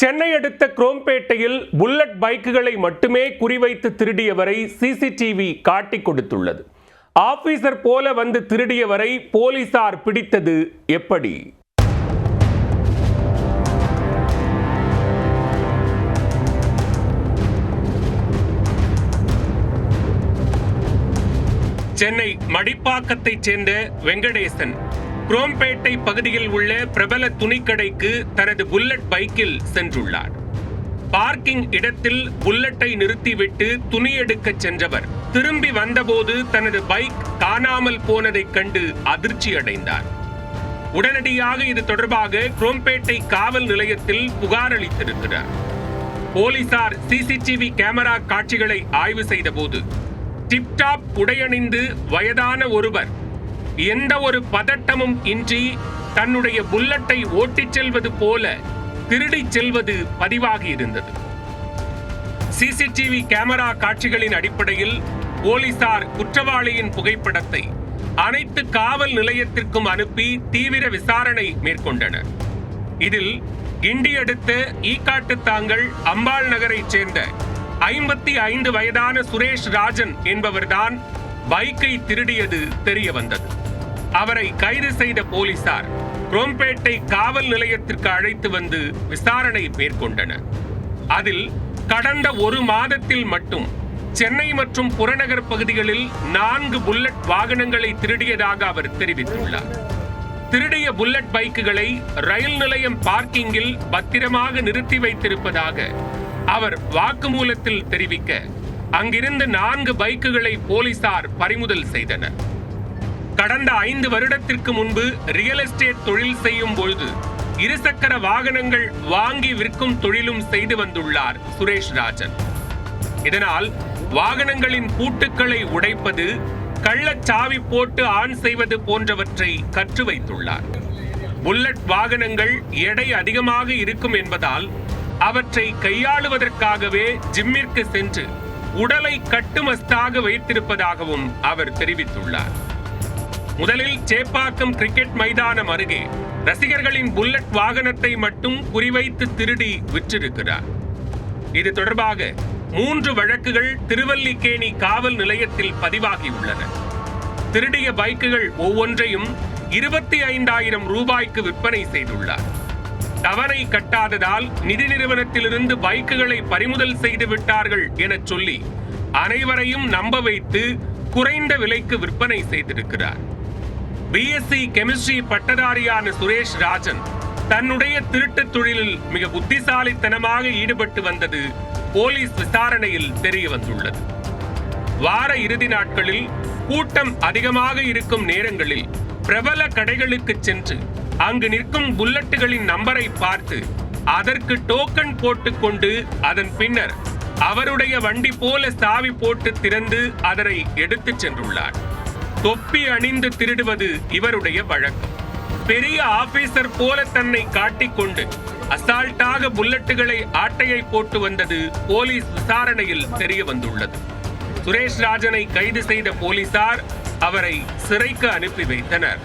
சென்னை அடுத்த குரோம்பேட்டையில் புல்லட் பைக்குகளை மட்டுமே குறிவைத்து திருடியவரை சிசிடிவி காட்டிக் கொடுத்துள்ளது. ஆபீசர் போல வந்து திருடியவரை போலீசார் பிடித்தது எப்படி? சென்னை மடிப்பாக்கத்தைச் சேர்ந்த வெங்கடேசன். குரோம்பேட்டை பகுதியில் உள்ள பிரபல துணிக்கடைக்கு தனது புல்லட் பைக்கில் சென்றுள்ளார். பார்க்கிங் இடத்தில் புல்லட்டை நிறுத்திவிட்டு துணி எடுக்கச் சென்றவர். திரும்பி வந்தபோது தனது பைக் காணாமல் போனதைக் கண்டு அதிர்ச்சி அடைந்தார். உடனடியாக இது தொடர்பாக குரோம்பேட்டை காவல் நிலையத்தில் புகார் அளித்திருக்கிறார். போலீசார் சிசிடிவி கேமரா காட்சிகளை ஆய்வு செய்தபோது டிப்டாப் உடையணிந்து வயதான ஒருவர் எந்த ஒரு பதட்டமும் இன்றி தன்னுடைய புல்லட்டை ஓட்டிச் செல்வது போல திருடிச் செல்வது பதிவாகி இருந்தது. சிசிடிவி கேமரா காட்சிகளின் அடிப்படையில் போலீசார் குற்றவாளியின் புகைப்படத்தை அனைத்து காவல் நிலையத்திற்கும் அனுப்பி தீவிர விசாரணை மேற்கொண்டனர். இதில் கிண்டி அடுத்த ஈக்காட்டு தாங்கள் அம்பாள் நகரைச் சேர்ந்த ஐம்பத்தி ஐந்து வயதான சுரேஷ் ராஜன் என்பவர்தான் பைக்கை திருடியது தெரிய வந்தது அவரை கைது செய்த போலீசார் குரோம்பேட்டை காவல் நிலையத்திற்கு அழைத்து வந்து விசாரணை மேற்கொண்டனர். அதில் கடந்த ஒரு மாதத்தில் மட்டும் சென்னை மற்றும் புறநகர் பகுதிகளில் நான்கு புல்லட் வாகனங்களை திருடியதாக அவர் தெரிவித்துள்ளார். திருடிய புல்லட் பைக்குகளை ரயில் நிலையம் பார்க்கிங்கில் பத்திரமாக நிறுத்தி வைத்திருப்பதாக அவர் வாக்குமூலத்தில் தெரிவிக்க அங்கிருந்து நான்கு பைக்குகளை போலீசார் பறிமுதல் செய்தனர். கடந்த ஐந்து வருடத்திற்கு முன்பு ரியல் எஸ்டேட் தொழில் செய்யும் பொழுது இருசக்கர வாகனங்கள் வாங்கி விற்கும் தொழிலும் செய்து வந்துள்ளார் சுரேஷ் ராஜன். இதனால் வாகனங்களின் பூட்டுக்களை உடைப்பது கள்ளச்சாவி போட்டு ஆன் செய்வது போன்றவற்றை கற்று வைத்துள்ளார். புல்லட் வாகனங்கள் எடை அதிகமாக இருக்கும் என்பதால் அவற்றை கையாளுவதற்காகவே ஜிம்மிற்கு சென்று உடலை கட்டுமஸ்தாக வைத்திருப்பதாகவும் அவர் தெரிவித்துள்ளார். முதலில் சேப்பாக்கம் கிரிக்கெட் மைதானம் அருகே ரசிகர்களின் புல்லட் வாகனத்தை மட்டும் குறிவைத்து திருடி விற்றிருக்கிறார். இது தொடர்பாக மூன்று வழக்குகள் திருவல்லிக்கேணி காவல் நிலையத்தில் பதிவாகியுள்ளன. திருடிய பைக்குகள் ஒவ்வொன்றையும் இருபத்தி ஐந்தாயிரம் ரூபாய்க்கு விற்பனை செய்துள்ளார். தவறை கட்டாததால் நிதி நிறுவனத்திலிருந்து பைக்குகளை பறிமுதல் செய்து விட்டார்கள் எனச் சொல்லி அனைவரையும் நம்ப வைத்து குறைந்த விலைக்கு விற்பனை செய்திருக்கிறார். பிஎஸ்சி கெமிஸ்ட்ரி பட்டதாரியான சுரேஷ் ராஜன் தன்னுடைய திருட்டுத் தொழிலில் மிக புத்திசாலித்தனமாக ஈடுபட்டு வந்தது போலீஸ் விசாரணையில் தெரிய வந்துள்ளது. வார இறுதி நாட்களில் கூட்டம் அதிகமாக இருக்கும் நேரங்களில் பிரபல கடைகளுக்கு சென்று அங்கு நிற்கும் புல்லட்டுகளின் நம்பரை பார்த்து அதற்கு டோக்கன் போட்டுக்கொண்டு அதன் பின்னர் அவருடைய வண்டி போல சாவி போட்டு திறந்து அதனை எடுத்துச் சென்றுள்ளார். தொப்பி அணிந்து திருடுவது இவருடைய வழக்கம் பெரிய ஆபீசர் போல தன்னை காட்டிக்கொண்டு அசால்ட்டாக புல்லட்டுகளை ஆட்டையை போட்டு வந்தது போலீஸ் விசாரணையில் தெரிய வந்துள்ளது. சுரேஷ் ராஜனை கைது செய்த போலீசார் அவரை சிறைக்கு அனுப்பி வைத்தனர்.